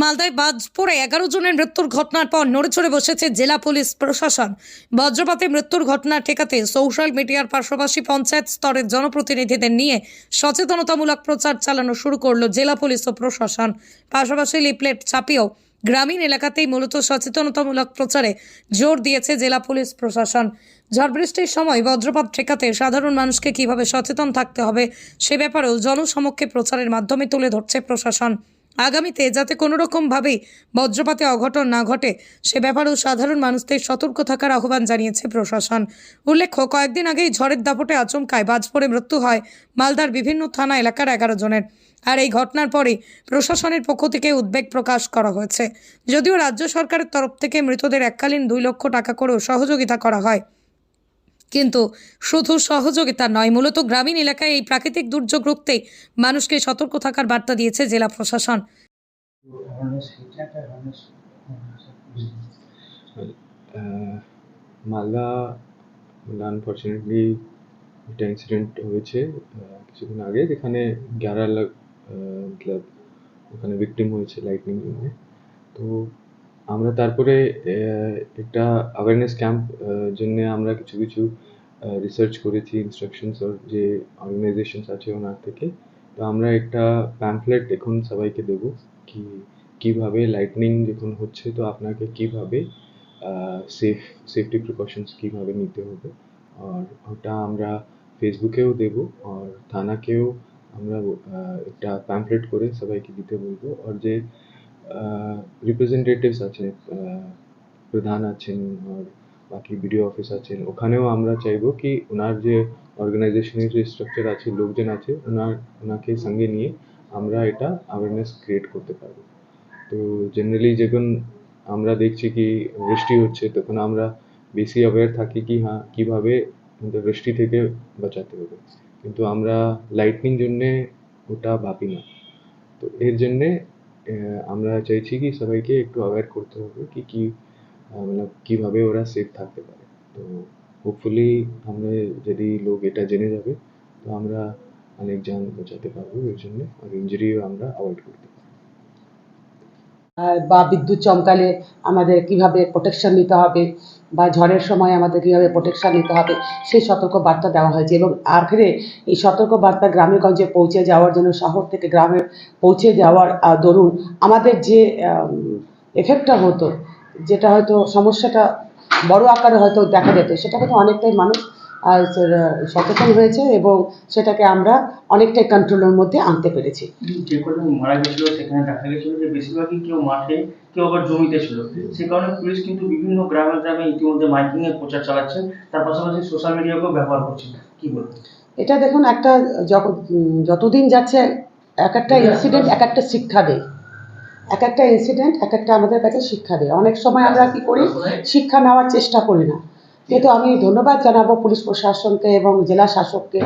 মালদায় বাজ পড়ে এগারো জনের মৃত্যুর ঘটনার পর নড়েচড়ে বসেছে জেলা পুলিশ প্রশাসন। বজ্রপাতে মৃত্যুর ঘটনা ঠেকাতে সোশ্যাল মিডিয়ার পাশাপাশি পঞ্চায়েত স্তরের জনপ্রতিনিধিদের নিয়ে সচেতনতামূলক প্রচার চালানো শুরু করল জেলা পুলিশ ও প্রশাসন। পাশাপাশি লিপলেট ছাপিয়েও গ্রামীণ এলাকাতেই মূলত সচেতনতামূলক প্রচারে জোর দিয়েছে জেলা পুলিশ প্রশাসন। ঝড় বৃষ্টির সময় বজ্রপাত ঠেকাতে সাধারণ মানুষকে কীভাবে সচেতন থাকতে হবে সে ব্যাপারেও জনসমক্ষে প্রচারের মাধ্যমে তুলে ধরছে প্রশাসন। আগামীতে যাতে কোনো রকমভাবেই বজ্রপাতে অঘটন না ঘটে, সে ব্যাপারেও সাধারণ মানুষদের সতর্ক থাকার আহ্বান জানিয়েছে প্রশাসন। উল্লেখ্য, কয়েকদিন আগেই ঝড়ের দাপটে আচমকায় বাজ পড়ে মৃত্যু হয় মালদার বিভিন্ন থানা এলাকার এগারো জনের। আর এই ঘটনার পরে প্রশাসনের পক্ষ থেকে উদ্বেগ প্রকাশ করা হয়েছে। যদিও রাজ্য সরকারের তরফ থেকে মৃতদের এককালীন দুই লক্ষ টাকা করেও সহযোগিতা করা হয়। কিন্তু শুধু সহযোগিতা নয়, মূলত গ্রামীণ এলাকায় এই প্রাকৃতিক দুর্যোগ রুখতে মানুষকে সতর্ক থাকার বার্তা দিয়েছে জেলা প্রশাসন। মালদা আনফর্চুনেটলি একটা ইনসিডেন্ট হয়েছে কিছুদিন আগে, যেখানে গ্যারা লাখ মতলব ওখানে ভিকটিম হয়েছে লাইটনিং তো আমরা তারপরে একটা অ্যাওয়ারনেস ক্যাম্প জন্য আমরা কিছু কিছু রিসার্চ করেছি ইনস্ট্রাকশনস যে অর্গানাইজেশনস আছে ওনার থেকে। তো আমরা একটা প্যাম্পলেট এখন সবাইকে দেবো, কি, কীভাবে লাইটনিং যখন হচ্ছে, তো আপনাকে কীভাবে সেফ সেফটি প্রিকশনস কীভাবে নিতে হবে। আর ওটা আমরা ফেসবুকেও দেব, আর থানাকেও আমরা একটা প্যাম্পলেট করে সবাইকে দিতে বলব। আর যে রিপ্রেজেন্টেটিভস আছে প্রধান আছেন আর বাকি বিডিও অফিস আছেন। ওখানেও আমরা চাইব কি ওনার যে অর্গানাইজেশনের যে স্ট্রাকচার আছে, লোকজন আছে, ওনার, ওনাকে সঙ্গে নিয়ে আমরা এটা অ্যাওয়ারনেস ক্রিয়েট করতে পারব। তো জেনারেলি যখন আমরা দেখছি কি বৃষ্টি হচ্ছে, তখন আমরা বেশি অ্যাওয়্যার থাকি কি হ্যাঁ কীভাবে বৃষ্টি থেকে বাঁচাতে হবে। কিন্তু আমরা লাইটনিং জন্যে ওটা ভাবি না। তো এর জন্যে আমরা চাইছি কি সবাইকে একটু অ্যাওয়্যার করতে হবে কি কি মানে কীভাবে ওরা সেফ থাকতে পারে। তো হোপফুলি আমরা যদি লোক এটা জেনে যাবে, তো আমরা অনেক যান বাঁচাতে পারব এর জন্য। আর ইঞ্জুরিও আমরা অ্যাভয়েড করতে পারব। বা বিদ্যুৎ চমকালে আমাদের কীভাবে প্রোটেকশন নিতে হবে বা ঝড়ের সময় আমাদের কীভাবে প্রোটেকশন নিতে হবে, সেই সতর্ক বার্তা দেওয়া হয়েছে এবং আখেরে এই সতর্ক বার্তা গ্রামে গঞ্জে পৌঁছে যাওয়ার জন্য শহর থেকে গ্রামে পৌঁছে যাওয়ার দরুন আমাদের যে এফেক্টটা হতো, যেটা হয়তো সমস্যাটা বড় আকারে হয়তো দেখা যেত, সেটা কিন্তু অনেকটাই মানুষ সচেতন হয়েছে এবং সেটাকে আমরা অনেকটাই কন্ট্রোলের মধ্যে আনতে পেরেছি। যে কজন মারা গেছিল সেখানে দেখা গেছিল যে বেশিরভাগই কেউ মাঠে কেউ আবার জমিতে ছিল। সে কারণে পুলিশ কিন্তু বিভিন্ন গ্রামে গ্রামে ইতিমধ্যে মাইকিং এর প্রচার চালাচ্ছে তার পাশাপাশি সোশ্যাল মিডিয়াকেও ব্যবহার করছে। কি বলব? এটা দেখুন একটা যতদিন যাচ্ছে এক একটা ইনসিডেন্ট এক একটা শিক্ষা দেয়। এক একটা ইনসিডেন্ট এক একটা আমাদের কাছে শিক্ষা দেয়। অনেক সময় আমরা কি করি? শিক্ষা নেওয়ার চেষ্টা করি না। কিন্তু আমি ধন্যবাদ জানাব পুলিশ প্রশাসনকে এবং জেলা শাসককে,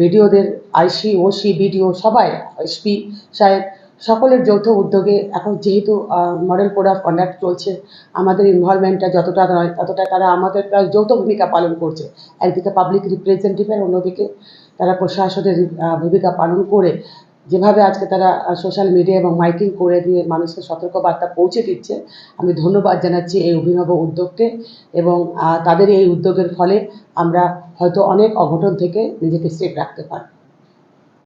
বিডিওদের, আইসি, ওসি, বিডিও সবাই, এসপি সাহেব, সকলের যৌথ উদ্যোগে। এখন যেহেতু মডেল কোড অফ কন্ডাক্ট চলছে, আমাদের ইনভলভমেন্টটা যতটা নয়, ততটা তারা আমাদের প্রায় যৌথ ভূমিকা পালন করছে। একদিকে পাবলিক রিপ্রেজেন্টেটিভের অন্যদিকে তারা প্রশাসনের ভূমিকা পালন করে যেভাবে আজকে তারা সোশ্যাল মিডিয়া এবং মাইকিং করে দিয়ে মানুষকে সতর্ক বার্তা পৌঁছে দিচ্ছে, আমি ধন্যবাদ জানাচ্ছি এই অভিনব উদ্যোগকে এবং তাদের এই উদ্যোগের ফলে আমরা হয়তো অনেক অঘটন থেকে নিজেকে সেফ রাখতে পারব।